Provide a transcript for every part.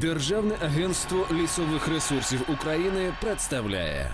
Державне агентство лісових ресурсів України представляє.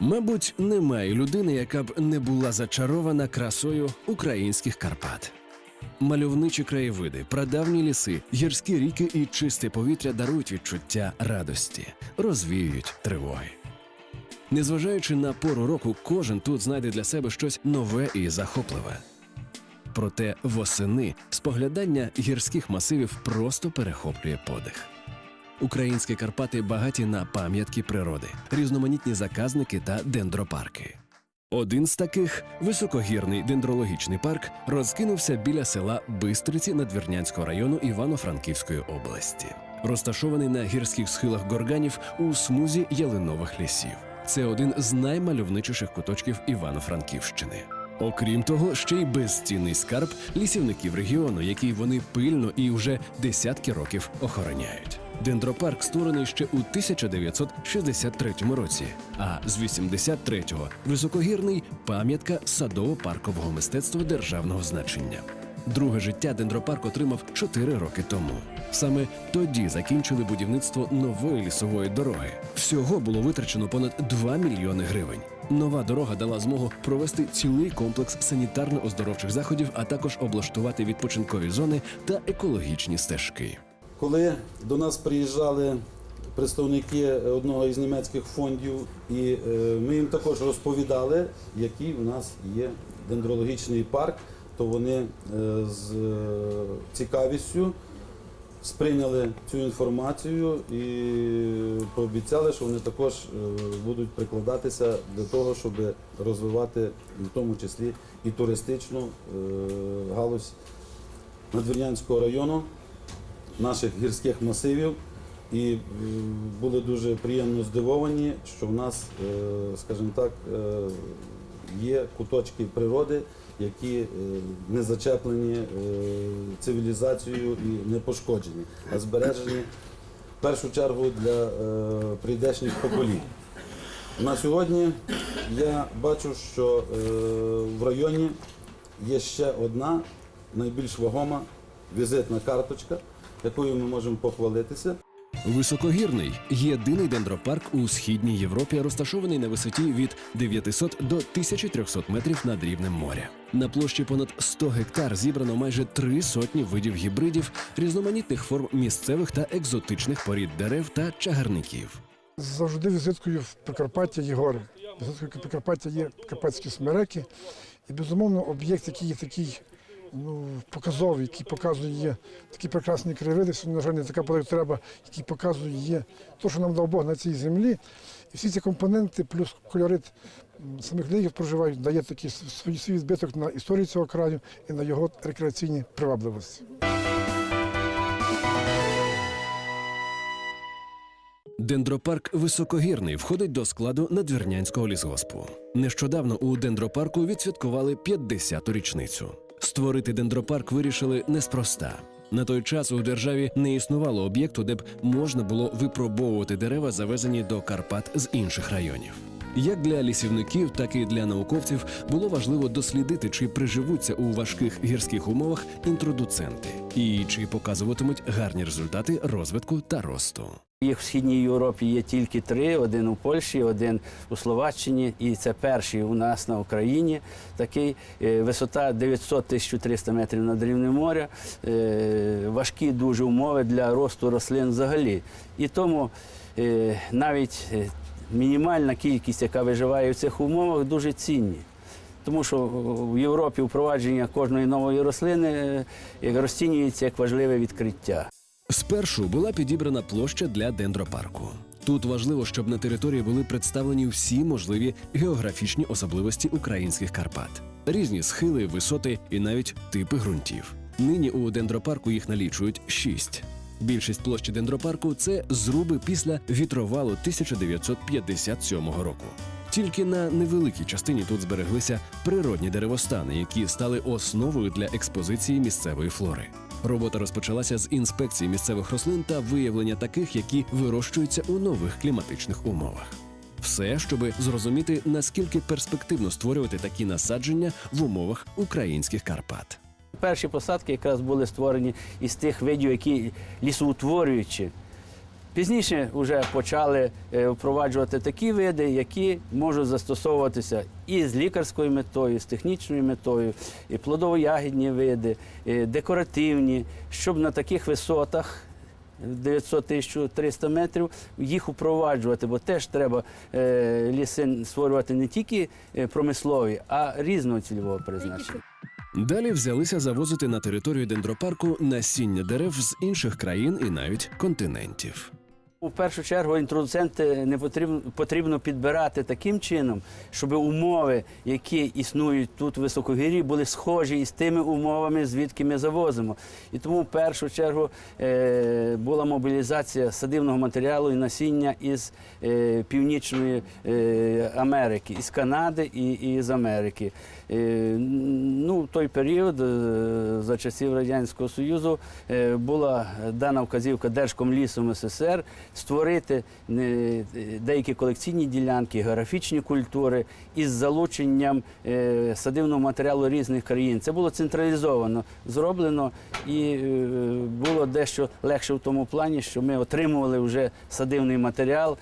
Мабуть, немає людини, яка б не була зачарована красою українських Карпат. Мальовничі краєвиди, прадавні ліси, гірські ріки і чисте повітря дарують відчуття радості, розвіюють тривоги. Незважаючи на пору року, кожен тут знайде для себе щось нове і захопливе. Проте восени споглядання гірських масивів просто перехоплює подих. Українські Карпати багаті на пам'ятки природи, різноманітні заказники та дендропарки. Один з таких високогірний дендрологічний парк розкинувся біля села Бистриці Надвірнянського району Івано-Франківської області, розташований на гірських схилах горганів у смузі ялинових лісів. Це один з наймальовничіших куточків Івано-Франківщини. Окрім того, ще й безцінний скарб лісівників регіону, який вони пильно і вже десятки років охороняють. Дендропарк створений ще у 1963 році, а з 83-го високогірний пам'ятка садово-паркового мистецтва державного значення. Друге життя дендропарк отримав 4 роки тому. Саме тоді закінчили будівництво нової лісової дороги. Всього було витрачено понад 2 мільйони гривень. Нова дорога дала змогу провести цілий комплекс санітарно-оздоровчих заходів, а також облаштувати відпочинкові зони та екологічні стежки. Коли до нас приїжджали представники одного із німецьких фондів, і е, ми їм також розповідали, який у нас є дендрологічний парк, то вони е, з е, цікавістю сприйняли цю інформацію і пообіцяли, що вони також будуть прикладатися для того, щоб розвивати в тому числі і туристичну галузь Надвірнянського району наших гірських масивів і е, були дуже приємно здивовані, що в нас, е, скажімо так, е, є куточки природи, які не зачеплені цивілізацією і не пошкоджені, а збережені в першу чергу для прийдешніх поколінь. На сьогодні я бачу, що в районі є ще одна найбільш вагома візитна карточка, якою ми можемо похвалитися. Високогірний єдиний дендропарк у східній Європі, розташований на висоті від 900 до 1300 метрів над рівнем моря. На площі понад 100 гектар зібрано майже три сотні видів гібридів, різноманітних форм місцевих та екзотичних порід дерев та чагарників. Завжди візиткою в Прикарпаття є гори. Візиткою Прикарпаття є карпатські смереки. І, безумовно, об'єкт, який є такий ну, показовий, який показує такі прекрасні краєвиди, на жаль, не така потреба, який показує є те, що нам дав Бог на цій землі. І всі ці компоненти, плюс кольорит самих людей, які проживають, дає такий свій, свій відбиток на історію цього краю і на його рекреаційні привабливості. Дендропарк високогірний входить до складу надвірнянського лісгоспу. Нещодавно у дендропарку відсвяткували 50-ту річницю. Створити дендропарк вирішили неспроста. На той час у державі не існувало об'єкту, де б можна було випробовувати дерева, завезені до Карпат з інших районів. Як для лісівників, так і для науковців було важливо дослідити, чи приживуться у важких гірських умовах інтродуценти, і чи показуватимуть гарні результати розвитку та росту. Їх в східній Європі є тільки три: один у Польщі, один у Словаччині, і це перший у нас на Україні. Такий Е, висота 900-1300 метрів над рівнем моря. Е, Важкі дуже умови для росту рослин взагалі. І тому е, навіть мінімальна кількість, яка виживає в цих умовах, дуже цінні. Тому що в Європі впровадження кожної нової рослини розцінюється як важливе відкриття. Спершу була підібрана площа для дендропарку. Тут важливо, щоб на території були представлені всі можливі географічні особливості українських Карпат, різні схили, висоти і навіть типи ґрунтів. Нині у дендропарку їх налічують шість. Більшість площі дендропарку це зруби після вітровалу 1957 року. Тільки на невеликій частині тут збереглися природні деревостани, які стали основою для експозиції місцевої флори. Робота розпочалася з інспекції місцевих рослин та виявлення таких, які вирощуються у нових кліматичних умовах. Все, щоби зрозуміти, наскільки перспективно створювати такі насадження в умовах українських Карпат. Перші посадки якраз були створені із тих видів, які лісоутворюючі. Пізніше вже почали е, впроваджувати такі види, які можуть застосовуватися і з лікарською метою, і з технічною метою, і плодово-ягідні види, і декоративні, щоб на таких висотах. 900-1300 метрів їх упроваджувати, бо теж треба е, ліси створювати не тільки е, промислові, а різного цільового призначення. Далі взялися завозити на територію дендропарку насіння дерев з інших країн і навіть континентів. У першу чергу інтродуценти не потрібно, потрібно підбирати таким чином, щоб умови, які існують тут в високогір'ї, були схожі із тими умовами, звідки ми завозимо. І тому в першу чергу е, була мобілізація садивного матеріалу і насіння із е, Північної е, Америки, із Канади і, і з Америки. Е, той період е, за часів Радянського Союзу е, була дана вказівка Держкомлісом СССР створити е, деякі колекційні ділянки, географічні культури із залученням садивного матеріалу різних країн. Це було централізовано зроблено і було дещо легше в тому плані, що ми отримували вже садивний матеріал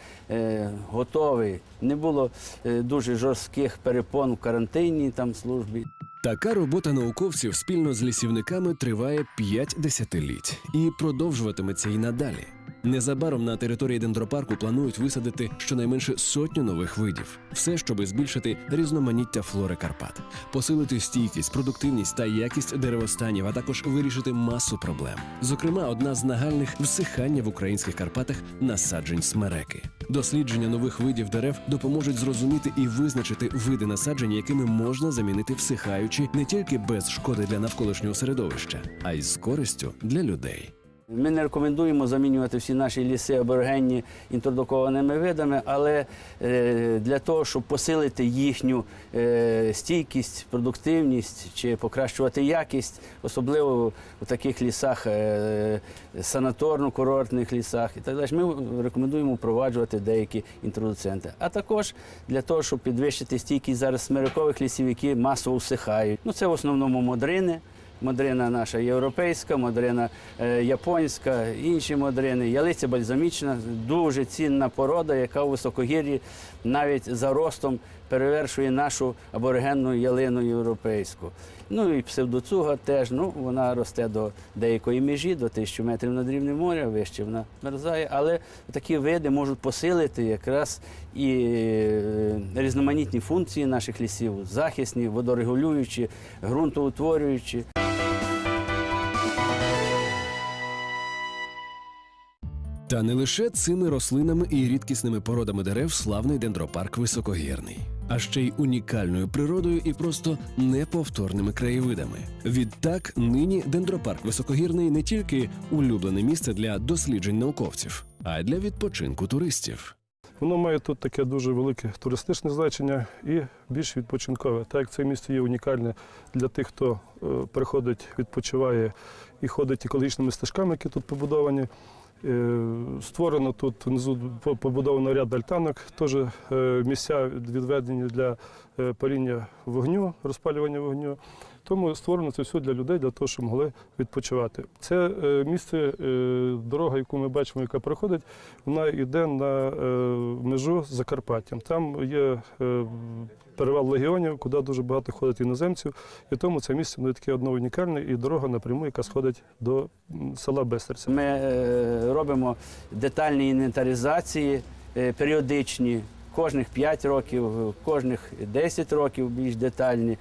готовий. Не було е, дуже жорстких перепон в карантинній там службі. Така робота науковців спільно з лісівниками триває 5 десятиліть і продовжуватиметься й надалі. Незабаром на території дендропарку планують висадити щонайменше сотню нових видів, все, щоби збільшити різноманіття флори Карпат, посилити стійкість, продуктивність та якість деревостанів, а також вирішити масу проблем. Зокрема, одна з нагальних всихання в українських Карпатах насаджень смереки. Дослідження нових видів дерев допоможуть зрозуміти і визначити види насаджень, якими можна замінити всихаючі не тільки без шкоди для навколишнього середовища, а й з користю для людей. Ми не рекомендуємо замінювати всі наші ліси аборигенні інтродукованими видами, але е, для того, щоб посилити їхню е, стійкість, продуктивність чи покращувати якість, особливо у таких лісах, е, санаторно-курортних лісах і так далі, ми рекомендуємо впроваджувати деякі інтродуценти. А також для того, щоб підвищити стійкість зараз смирикових лісів, які масово всихають. Ну, це в основному модрини. Модрина наша європейська, модрина е, японська, інші модрини. Ялиця бальзамічна, дуже цінна порода, яка у високогір'ї навіть за ростом перевершує нашу аборигенну ялину європейську. Ну і псевдоцуга теж, ну вона росте до деякої межі, до 1000 метрів над рівнем моря, вище вона мерзає. Але такі види можуть посилити якраз і е, різноманітні функції наших лісів, захисні, водорегулюючі, ґрунтоутворюючі. Та не лише цими рослинами і рідкісними породами дерев славний дендропарк високогірний, а ще й унікальною природою і просто неповторними краєвидами. Відтак, нині дендропарк високогірний не тільки улюблене місце для досліджень науковців, а й для відпочинку туристів. Воно має тут таке дуже велике туристичне значення і більш відпочинкове. Так як це місце є унікальне для тих, хто е, приходить, відпочиває і ходить екологічними стежками, які тут побудовані. Е, Створено тут внизу по- побудовано ряд альтанок, теж е, місця відведені для е, паріння вогню, розпалювання вогню. Тому створено це все для людей, для того, щоб могли відпочивати. Це місце, дорога, яку ми бачимо, яка проходить, вона йде на межу з Закарпаттям. Там є перевал легіонів, куди дуже багато ходить іноземців. І тому це місце ну, таке одно унікальне, і дорога напряму, яка сходить до села Бестерця. Ми е, робимо детальні інвентаризації е, періодичні, кожних 5 років, кожних 10 років більш детальні.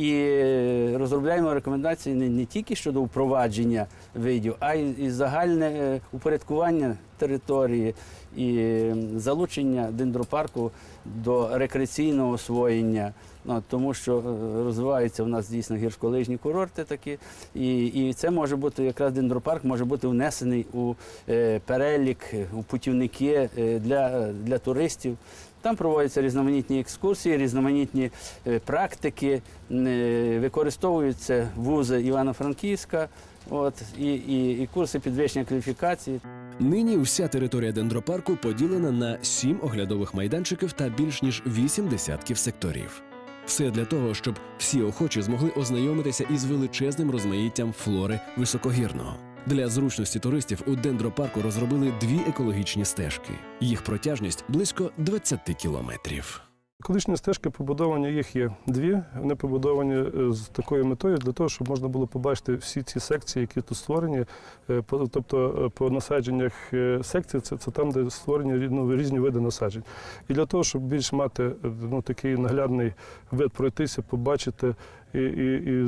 І е, розробляємо рекомендації не, не тільки щодо впровадження видів, а й і загальне е, упорядкування території і залучення дендропарку до рекреаційного освоєння. Ну, тому що е, розвиваються в нас дійсно гірськолижні курорти такі, і, і це може бути якраз дендропарк може бути внесений у е, перелік, у путівники для, для туристів. Там проводяться різноманітні екскурсії, різноманітні е, практики, е, використовуються вузи Івано-Франківська, От, і, і, і курси підвищення кваліфікації. Нині вся територія дендропарку поділена на сім оглядових майданчиків та більш ніж вісім десятків секторів. Все для того, щоб всі охочі змогли ознайомитися із величезним розмаїттям флори високогірного. Для зручності туристів у дендропарку розробили дві екологічні стежки. Їх протяжність близько 20 кілометрів. Колишні стежки побудовані, їх є дві. Вони побудовані е, з такою метою для того, щоб можна було побачити всі ці секції, які тут створені. Е, Тобто е, по насадженнях секцій це, це там, де створені ну, різні види насаджень. І для того, щоб більш мати ну, такий наглядний вид пройтися, побачити і, і, і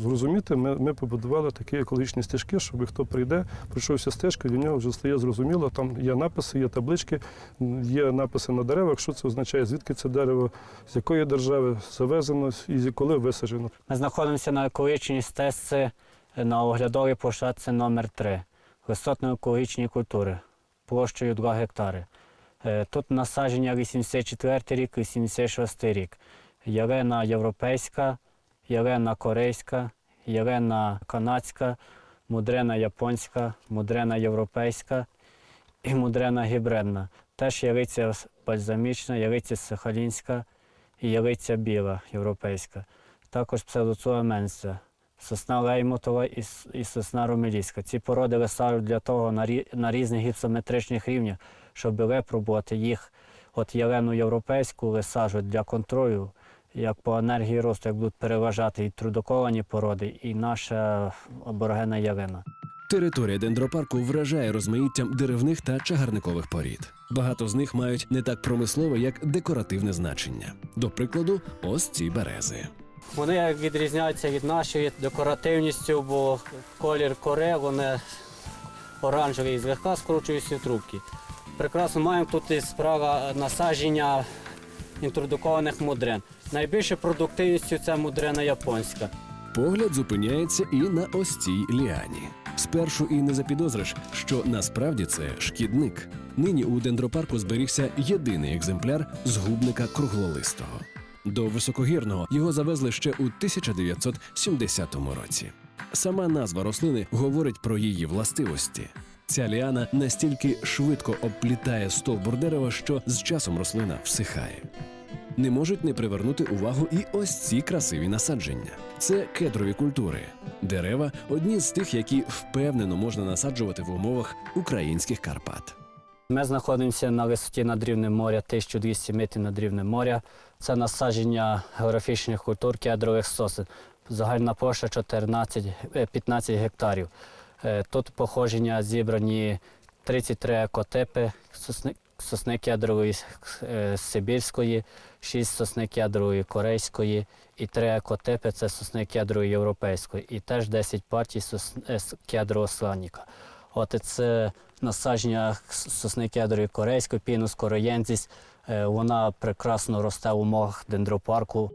зрозуміти, ми, ми побудували такі екологічні стежки, щоб хто прийде, пройшовся стежка, для нього вже стає зрозуміло. Там є написи, є таблички, є написи на деревах, що це означає, звідки це дерево, з якої держави завезено і коли висаджено. Ми знаходимося на екологічній стежці на оглядовій площадці номер 3 висотно-екологічні культури площею 2 гектари. Е, Тут насадження 84 рік, 86 рік. Ялена європейська, ялена корейська, ялена канадська, мудрена японська, мудрена європейська і мудрена гібридна. Теж ялиця бальзамічна, ялиця сахалінська і ялиця біла європейська також псевдоцуаменця, сосна леймотова і, і сосна ромелійська. Ці породи висаджують для того на, на різних гіпсометричних рівнях, щоб випробувати їх. От ялену європейську висаджують для контролю, як по енергії росту, як будуть переважати і трудоковані породи, і наша аборигенна ялина. Територія дендропарку вражає розмаїттям деревних та чагарникових порід. Багато з них мають не так промислове, як декоративне значення. До прикладу, ось ці берези. Вони відрізняються від нашої декоративністю, бо колір кори, вони оранжеві і злегка скручуються трубки. Прекрасно маємо тут і справа насадження інтродукованих мудрин. Найбільше продуктивністю це мудрина японська. Погляд зупиняється і на ось цій ліані. Спершу і не запідозриш, що насправді це шкідник. Нині у дендропарку зберігся єдиний екземпляр згубника круглолистого. До високогірного його завезли ще у 1970 році. Сама назва рослини говорить про її властивості. Ця ліана настільки швидко обплітає стовбур дерева, що з часом рослина всихає. Не можуть не привернути увагу і ось ці красиві насадження. Це кедрові культури. Дерева одні з тих, які впевнено можна насаджувати в умовах українських Карпат. Ми знаходимося на висоті над рівнем моря, 1200 метрів над рівнем моря. Це насадження географічних культур кедрових сосен. Загальна площа 14, е, 15 гектарів. Е, Тут походження зібрані 33 екотипи сосни, кедрової е, сибірської, 6 сосни кедрової корейської і 3 екотипи це сосни кедрової європейської. І теж 10 партій кедрового сланника. От це насадження сосни кедрової корейської, пінус короєнзіс. Е, Вона прекрасно росте в умовах дендропарку.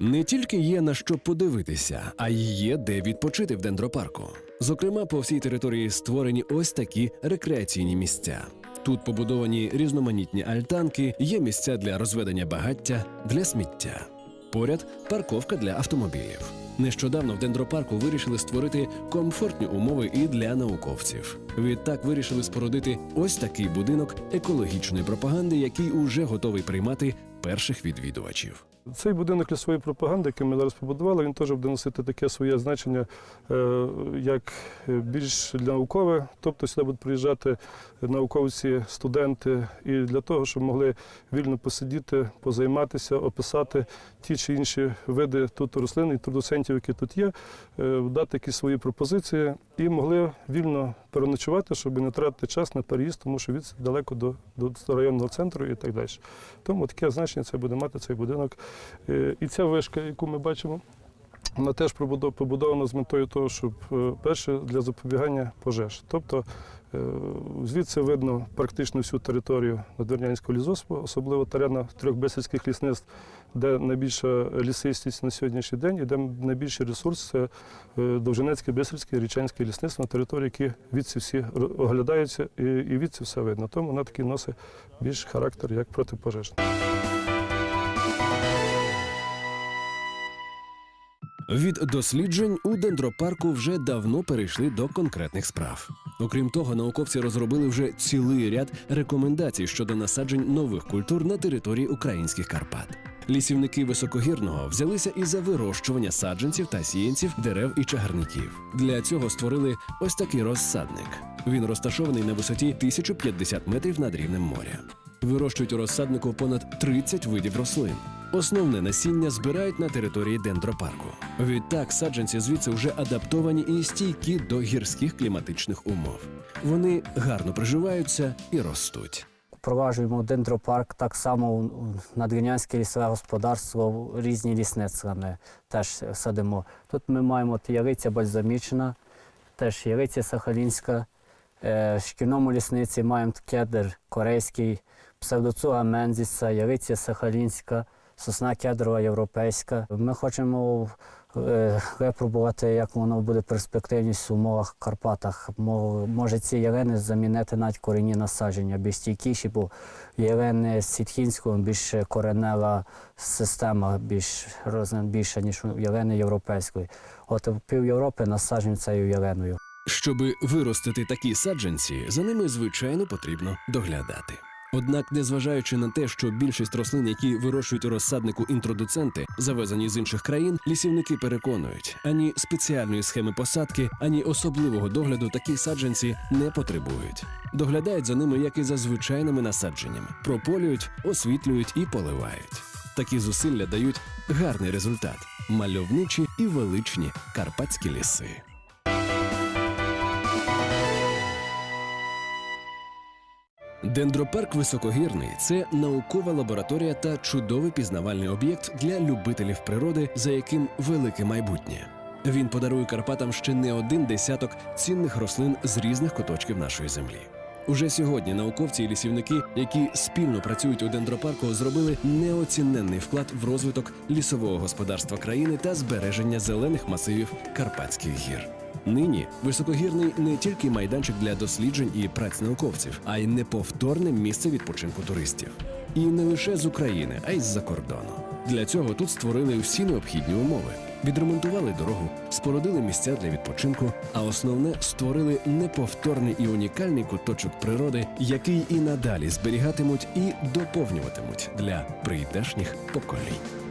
Не тільки є на що подивитися, а й є де відпочити в дендропарку. Зокрема, по всій території створені ось такі рекреаційні місця. Тут побудовані різноманітні альтанки, є місця для розведення багаття, для сміття. Поряд парковка для автомобілів. Нещодавно в дендропарку вирішили створити комфортні умови і для науковців. Відтак вирішили спорудити ось такий будинок екологічної пропаганди, який уже готовий приймати перших відвідувачів. Цей будинок лісової пропаганди, який ми зараз побудували, він теж буде носити таке своє значення, е, як більш для наукове. Тобто сюди будуть приїжджати науковці, студенти, і для того, щоб могли вільно посидіти, позайматися, описати ті чи інші види тут рослин і трудоцентів, які тут є, е, дати якісь свої пропозиції і могли вільно переночувати, щоб не тратити час на переїзд, тому що від далеко до, до районного центру і так далі. Тому таке значення це буде мати цей будинок. Е, І ця вишка, яку ми бачимо, вона теж побудована з метою того, щоб е, перше для запобігання пожеж. Тобто е, звідси видно практично всю територію Надвірнянського лісгоспу, особливо терена трьох бесідських лісництв, де найбільша лісистість на сьогоднішній день і де найбільший ресурс це Довженецьке, Бисельське, Річанське лісництво на території, які відси всі оглядаються і, і відси все видно. Тому вона такий носить більш характер як протипожежний. Від досліджень у дендропарку вже давно перейшли до конкретних справ. Окрім того, науковці розробили вже цілий ряд рекомендацій щодо насаджень нових культур на території українських Карпат. Лісівники високогірного взялися і за вирощування саджанців та сіянців, дерев і чагарників. Для цього створили ось такий розсадник. Він розташований на висоті 1050 метрів над рівнем моря. Вирощують у розсаднику понад 30 видів рослин. Основне насіння збирають на території дендропарку. Відтак саджанці звідси вже адаптовані і стійкі до гірських кліматичних умов. Вони гарно приживаються і ростуть. Впроваджуємо дендропарк так само у- у лісове господарство, різні лісництва ми теж садимо. Тут ми маємо от ялиця бальзамічна, теж ялиця сахалінська. Е, В шкільному лісниці маємо кедр корейський, псевдоцуга мензіса, ялиця сахалінська, сосна кедрова європейська. Ми хочемо е, випробувати, як воно буде перспективність в умовах в Карпатах. Мо- Може ці ялини замінити навіть корінні насадження, більш стійкіші, бо ялини сітхінського більш коренева система, більш більша, ніж ялини європейської. От пів Європи насаджень цією ялиною. Щоби виростити такі саджанці, за ними звичайно потрібно доглядати. Однак, незважаючи на те, що більшість рослин, які вирощують у розсаднику інтродуценти, завезені з інших країн, лісівники переконують, ані спеціальної схеми посадки, ані особливого догляду такі саджанці не потребують. Доглядають за ними, як і за звичайними насадженнями, прополюють, освітлюють і поливають. Такі зусилля дають гарний результат мальовничі і величні карпатські ліси. Дендропарк високогірний це наукова лабораторія та чудовий пізнавальний об'єкт для любителів природи, за яким велике майбутнє. Він подарує Карпатам ще не один десяток цінних рослин з різних куточків нашої землі. Уже сьогодні науковці і лісівники, які спільно працюють у дендропарку, зробили неоціненний вклад в розвиток лісового господарства країни та збереження зелених масивів Карпатських гір. Нині високогірний не тільки майданчик для досліджень і праць науковців, а й неповторне місце відпочинку туристів. І не лише з України, а й з-за кордону. Для цього тут створили всі необхідні умови. Відремонтували дорогу, спорудили місця для відпочинку, а основне створили неповторний і унікальний куточок природи, який і надалі зберігатимуть і доповнюватимуть для прийдешніх поколінь.